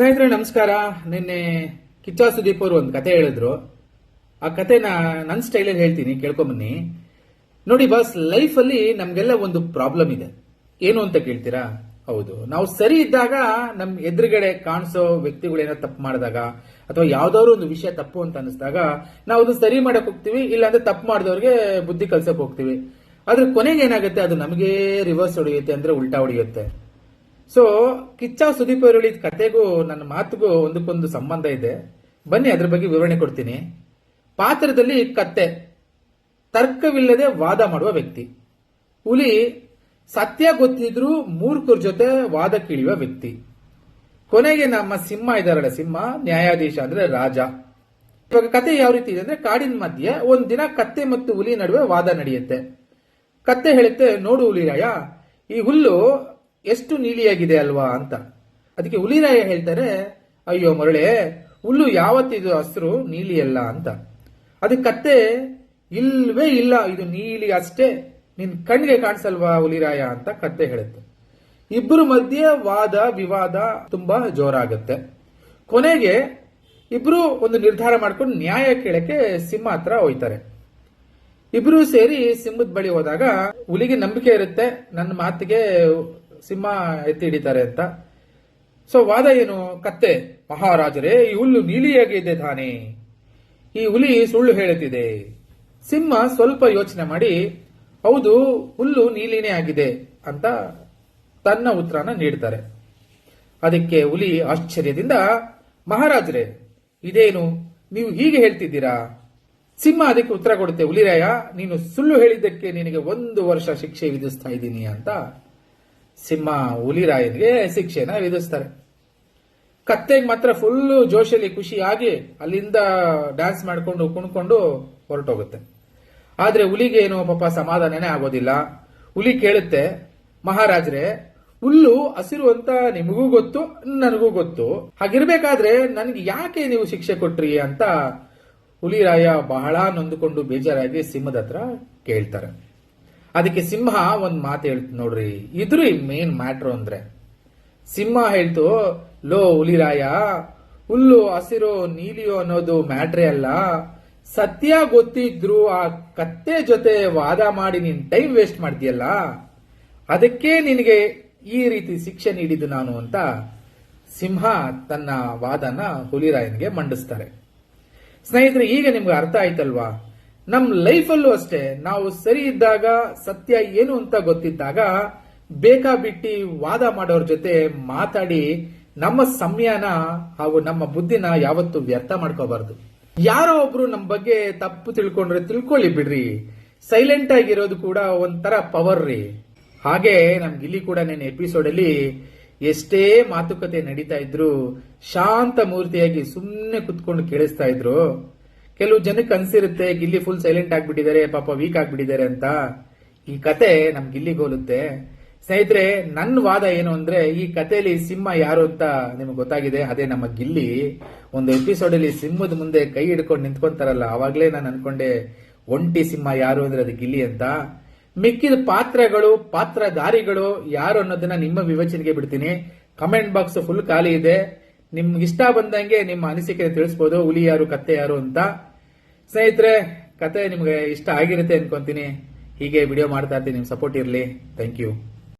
ಸ್ನೇಹಿತರೆ, ನಮಸ್ಕಾರ. ನಿನ್ನೆ ಕಿಚ್ಚ ಸುದೀಪ್ ಅವರು ಒಂದು ಕತೆ ಹೇಳಿದ್ರು. ಆ ಕತೆನ ನನ್ನ ಸ್ಟೈಲಲ್ಲಿ ಹೇಳ್ತೀನಿ, ಕೇಳ್ಕೊಂಬನ್ನಿ. ನೋಡಿ ಬಾಸ್ ಲೈಫಲ್ಲಿ ನಮ್ಗೆಲ್ಲ ಒಂದು ಪ್ರಾಬ್ಲಮ್ ಇದೆ. ಏನು ಅಂತ ಕೇಳ್ತೀರಾ? ಹೌದು. ನಾವು ಸರಿ ಇದ್ದಾಗ ನಮ್ ಎದುರುಗಡೆ ಕಾಣಿಸೋ ವ್ಯಕ್ತಿಗಳೇನೋ ತಪ್ಪು ಮಾಡಿದಾಗ, ಅಥವಾ ಯಾವ್ದಾದ್ರು ಒಂದು ವಿಷಯ ತಪ್ಪು ಅಂತ ಅನಿಸಿದಾಗ ನಾವು ಅದನ್ನ ಸರಿ ಮಾಡಕ್ ಹೋಗ್ತೀವಿ, ಇಲ್ಲಾಂದ್ರೆ ತಪ್ಪು ಮಾಡಿದವ್ರಿಗೆ ಬುದ್ಧಿ ಕಲ್ಸಕ್ ಹೋಗ್ತೀವಿ. ಆದ್ರೆ ಕೊನೆಗೆ ಏನಾಗುತ್ತೆ? ಅದು ನಮಗೆ ರಿವರ್ಸ್ ಹೊಡೆಯುತ್ತೆ ಅಂದ್ರೆ ಉಲ್ಟಾ ಹೊಡೆಯುತ್ತೆ. ಸೊ ಕಿಚ್ಚ ಸುದೀಪ್ ಅವರು ಹೇಳಿದ ಕತೆಗೂ ನನ್ನ ಮಾತುಗೂ ಒಂದಕ್ಕೊಂದು ಸಂಬಂಧ ಇದೆ. ಬನ್ನಿ ಅದ್ರ ಬಗ್ಗೆ ವಿವರಣೆ ಕೊಡ್ತೀನಿ. ಪಾತ್ರದಲ್ಲಿ ಕತ್ತೆ, ತರ್ಕವಿಲ್ಲದೆ ವಾದ ಮಾಡುವ ವ್ಯಕ್ತಿ. ಹುಲಿ, ಸತ್ಯ ಗೊತ್ತಿದ್ರೂ ಮೂರ್ಖರ ಜೊತೆ ವಾದ ಕೀಳುವ ವ್ಯಕ್ತಿ. ಕೊನೆಗೆ ನಮ್ಮ ಸಿಂಹ ಇದಾರಲ್ಲ ಸಿಂಹ, ನ್ಯಾಯಾಧೀಶ ಅಂದ್ರೆ ರಾಜ. ಇವಾಗ ಕತೆ ಯಾವ ರೀತಿ ಇದೆ ಅಂದ್ರೆ ಕಾಡಿನ ಮಧ್ಯೆ ಒಂದ್ ದಿನ ಕತ್ತೆ ಮತ್ತು ಹುಲಿ ನಡುವೆ ವಾದ ನಡೆಯುತ್ತೆ. ಕತ್ತೆ ಹೇಳುತ್ತೆ, ನೋಡು ಹುಲಿರಾಯ ಈ ಹುಲ್ಲು ಎಷ್ಟು ನೀಲಿಯಾಗಿದೆ ಅಲ್ವಾ ಅಂತ. ಅದಕ್ಕೆ ಹುಲಿರಾಯ ಹೇಳ್ತಾರೆ, ಅಯ್ಯೋ ಮರಳೆ ಹುಲ್ಲು ಯಾವತ್ತಿದು ಹಸಿರು ನೀಲಿ ಅಲ್ಲ ಅಂತ. ಅದಕ್ಕೆ ಕತ್ತೆ, ಇಲ್ವೇ ಇಲ್ಲ, ಇದು ನೀಲಿ ಅಷ್ಟೇ. ನಿನ್ ಕಣ್ಣಿಗೆ ಕಾಣಿಸಲ್ವಾ ಹುಲಿರಾಯ ಅಂತ ಕತ್ತೆ ಹೇಳುತ್ತೆ. ಇಬ್ಬರು ಮಧ್ಯೆ ವಾದ, ವಿವಾದ ತುಂಬಾ ಜೋರಾಗುತ್ತೆ. ಕೊನೆಗೆ ಇಬ್ರು ಒಂದು ನಿರ್ಧಾರ ಮಾಡ್ಕೊಂಡು ನ್ಯಾಯ ಕೇಳಕ್ಕೆ ಸಿಂಹ ಹತ್ರ ಹೋಯ್ತಾರೆ. ಇಬ್ರು ಸೇರಿ ಸಿಂಹದ ಬಳಿ ಹೋದಾಗ ಹುಲಿಗೆ ನಂಬಿಕೆ ಇರುತ್ತೆ, ನನ್ನ ಮಾತಿಗೆ ಸಿಂಹ ಎತ್ತಿ ಹಿಡಿತಾರೆ ಅಂತ. ಸೊ ವಾದ ಏನು? ಕತ್ತೆ, ಮಹಾರಾಜರೇ, ಈ ಹುಲ್ಲು ನೀಲಿಯಾಗಿದೆ ತಾನೆ ಈ ಹುಲಿ ಸುಳ್ಳು ಹೇಳುತ್ತಿದೆ. ಸಿಂಹ ಸ್ವಲ್ಪ ಯೋಚನೆ ಮಾಡಿ, ಹೌದು, ಹುಲ್ಲು ನೀಲಿನೇ ಆಗಿದೆ ಅಂತ ತನ್ನ ಉತ್ತರನ ನೀಡ್ತಾರೆ. ಅದಕ್ಕೆ ಹುಲಿ ಆಶ್ಚರ್ಯದಿಂದ, ಮಹಾರಾಜರೇ, ಇದೇನು? ನೀವು ಹೀಗೆ ಹೇಳ್ತಿದ್ದೀರಾ? ಸಿಂಹ ಅದಕ್ಕೆ ಉತ್ತರ ಕೊಡುತ್ತೆ, ಹುಲಿರಾಯ, ನೀನು ಸುಳ್ಳು ಹೇಳಿದ್ದಕ್ಕೆ ನಿನಗೆ ಒಂದು ವರ್ಷ ಶಿಕ್ಷೆ ವಿಧಿಸ್ತಾ ಇದ್ದೀನಿ ಅಂತ ಸಿಂಹ ಹುಲಿರಾಯನಿಗೆ ಶಿಕ್ಷೆನ ವಿಧಿಸ್ತಾರೆ ಕತ್ತೆಗೆ ಮಾತ್ರ ಫುಲ್ಲು ಜೋಶಲ್ಲಿ ಖುಷಿಯಾಗಿ ಅಲ್ಲಿಂದ ಡ್ಯಾನ್ಸ್ ಮಾಡಿಕೊಂಡು, ಕುಣ್ಕೊಂಡು ಹೊರಟೋಗುತ್ತೆ. ಆದ್ರೆ ಹುಲಿಗೆ ಏನು ಪಾಪ ಸಮಾಧಾನನೇ ಆಗೋದಿಲ್ಲ. ಹುಲಿ ಕೇಳುತ್ತೆ, ಮಹಾರಾಜ್ರೆ, ಹುಲ್ಲು ಹಸಿರು ಅಂತ ನಿಮಗೂ ಗೊತ್ತು, ನನಗೂ ಗೊತ್ತು. ಹಾಗಿರ್ಬೇಕಾದ್ರೆ ನನ್ಗೆ ಯಾಕೆ ನೀವು ಶಿಕ್ಷೆ ಕೊಟ್ರಿ? ಅಂತ ಹುಲಿರಾಯ ಬಹಳ ನೊಂದುಕೊಂಡು ಬೇಜಾರಾಗಿ ಸಿಂಹದ ಹತ್ರ ಕೇಳ್ತಾರೆ. ಅದಕ್ಕೆ ಸಿಂಹ ಒಂದ್ ಮಾತು ಹೇಳ್ತು ನೋಡ್ರಿ. ಇದ್ರು ಮೇನ್ ಮ್ಯಾಟ್ರು ಅಂದ್ರೆ. ಸಿಂಹ ಹೇಳ್ತು, ಲೋ ಹುಲಿರಾಯ, ಹುಲ್ಲು, ಹಸಿರು, ನೀಲಿಯೋ ಅನ್ನೋದು ಮ್ಯಾಟ್ರೇ ಅಲ್ಲ. ಸತ್ಯ ಗೊತ್ತಿದ್ರು ಆ ಕತ್ತೆ ಜೊತೆ ವಾದ ಮಾಡಿ ನೀನ್ ಟೈಮ್ ವೇಸ್ಟ್ ಮಾಡ್ತೀಯಲ್ಲ? ಅದಕ್ಕೆ ನಿನಗೆ ಈ ರೀತಿ ಶಿಕ್ಷೆ ನೀಡಿದ್ದು ನಾನು ಅಂತ ಸಿಂಹ ತನ್ನ ವಾದನ ಹುಲಿರಾಯನಿಗೆ ಮಂಡಿಸ್ತಾರೆ. ಸ್ನೇಹಿತರೆ, ಈಗ ನಿಮ್ಗೆ ಅರ್ಥ ಆಯ್ತಲ್ವಾ? ನಮ್ ಲೈಫಲ್ಲೂ ಅಷ್ಟೇ, ನಾವು ಸರಿ ಇದ್ದಾಗ, ಸತ್ಯ ಏನು ಅಂತ ಗೊತ್ತಿದ್ದಾಗ ಬೇಕಾ ಬಿಟ್ಟಿ ವಾದ ಮಾಡೋರ ಜೊತೆ ಮಾತಾಡಿ ನಮ್ಮ ಸಮಯನ ಹಾಗೂ ನಮ್ಮ ಬುದ್ಧಿನ ಯಾವತ್ತು ವ್ಯರ್ಥ ಮಾಡ್ಕೋಬಾರ್ದು. ಯಾರೋ ಒಬ್ರು ನಮ್ಮ ಬಗ್ಗೆ ತಪ್ಪು ತಿಳ್ಕೊಂಡ್ರೆ ತಿಳ್ಕೊಳ್ಳಿ ಬಿಡ್ರಿ. ಸೈಲೆಂಟ್ ಆಗಿರೋದು ಕೂಡ ಒಂಥರ ಪವರ್ ರೀ. ಹಾಗೆ ನಮ್ಗೆ ಇಲ್ಲಿ ಕೂಡ ನಿನ್ನೆ ಎಪಿಸೋಡ್ ಅಲ್ಲಿ ಎಷ್ಟೇ ಮಾತುಕತೆ ನಡೀತಾ ಇದ್ರು, ಶಾಂತ ಮೂರ್ತಿಯಾಗಿ ಸುಮ್ಮನೆ ಕುತ್ಕೊಂಡು ಕೇಳಿಸ್ತಾ ಇದ್ರು. ಕೆಲವು ಜನಕ್ಕೆ ಅನ್ಸಿರುತ್ತೆ, ಗಿಲ್ಲಿ ಫುಲ್ ಸೈಲೆಂಟ್ ಆಗ್ಬಿಟ್ಟಿದ್ದಾರೆ, ಪಾಪ ವೀಕ್ ಆಗ್ಬಿಟ್ಟಿದ್ದಾರೆ ಅಂತ. ಈ ಕತೆ ನಮ್ ಗಿಲ್ಲಿಗೆ ಹೋಲುತ್ತೆ. ಸ್ನೇಹಿತರೆ ನನ್ನ ವಾದ ಏನು ಅಂದ್ರೆ, ಈ ಕಥೆಯಲ್ಲಿ ಸಿಂಹ ಯಾರು ಅಂತ ನಿಮ್ಗೆ ಗೊತ್ತಾಗಿದೆ. ಅದೇ ನಮ್ಮ ಗಿಲ್ಲಿ. ಒಂದು ಎಪಿಸೋಡ್ ಅಲ್ಲಿ ಸಿಂಹದ ಮುಂದೆ ಕೈ ಹಿಡ್ಕೊಂಡು ನಿಂತ್ಕೊಂತಾರಲ್ಲ, ಅವಾಗ್ಲೇ ನಾನು ಅನ್ಕೊಂಡೆ, ಒಂಟಿ ಸಿಂಹ ಯಾರು ಅಂದ್ರೆ ಅದು ಗಿಲ್ಲಿ ಅಂತ. ಮಿಕ್ಕಿದ ಪಾತ್ರಗಳು, ಪಾತ್ರಧಾರಿಗಳು ಯಾರು ಅನ್ನೋದನ್ನ ನಿಮ್ಮ ವಿವೇಚನೆಗೆ ಬಿಡ್ತೀನಿ. ಕಮೆಂಟ್ ಬಾಕ್ಸ್ ಫುಲ್ ಖಾಲಿ ಇದೆ. ನಿಮ್ಗೆ ಇಷ್ಟ ಬಂದಂಗೆ ನಿಮ್ಮ ಅನಿಸಿಕೆ ತಿಳಿಸ್ಬೋದು, ಹುಲಿ ಯಾರು, ಕತ್ತೆ ಯಾರು ಅಂತ. ಸ್ನೇಹಿತರೆ, ಕತೆ ನಿಮಗೆ ಇಷ್ಟ ಆಗಿರುತ್ತೆ ಅನ್ಕೊಂತೀನಿ. ಹೀಗೆ ವಿಡಿಯೋ ಮಾಡ್ತಾ ಇರ್ತೀನಿ. ನಿಮ್ಮ ಸಪೋರ್ಟ್ ಇರಲಿ. Thank you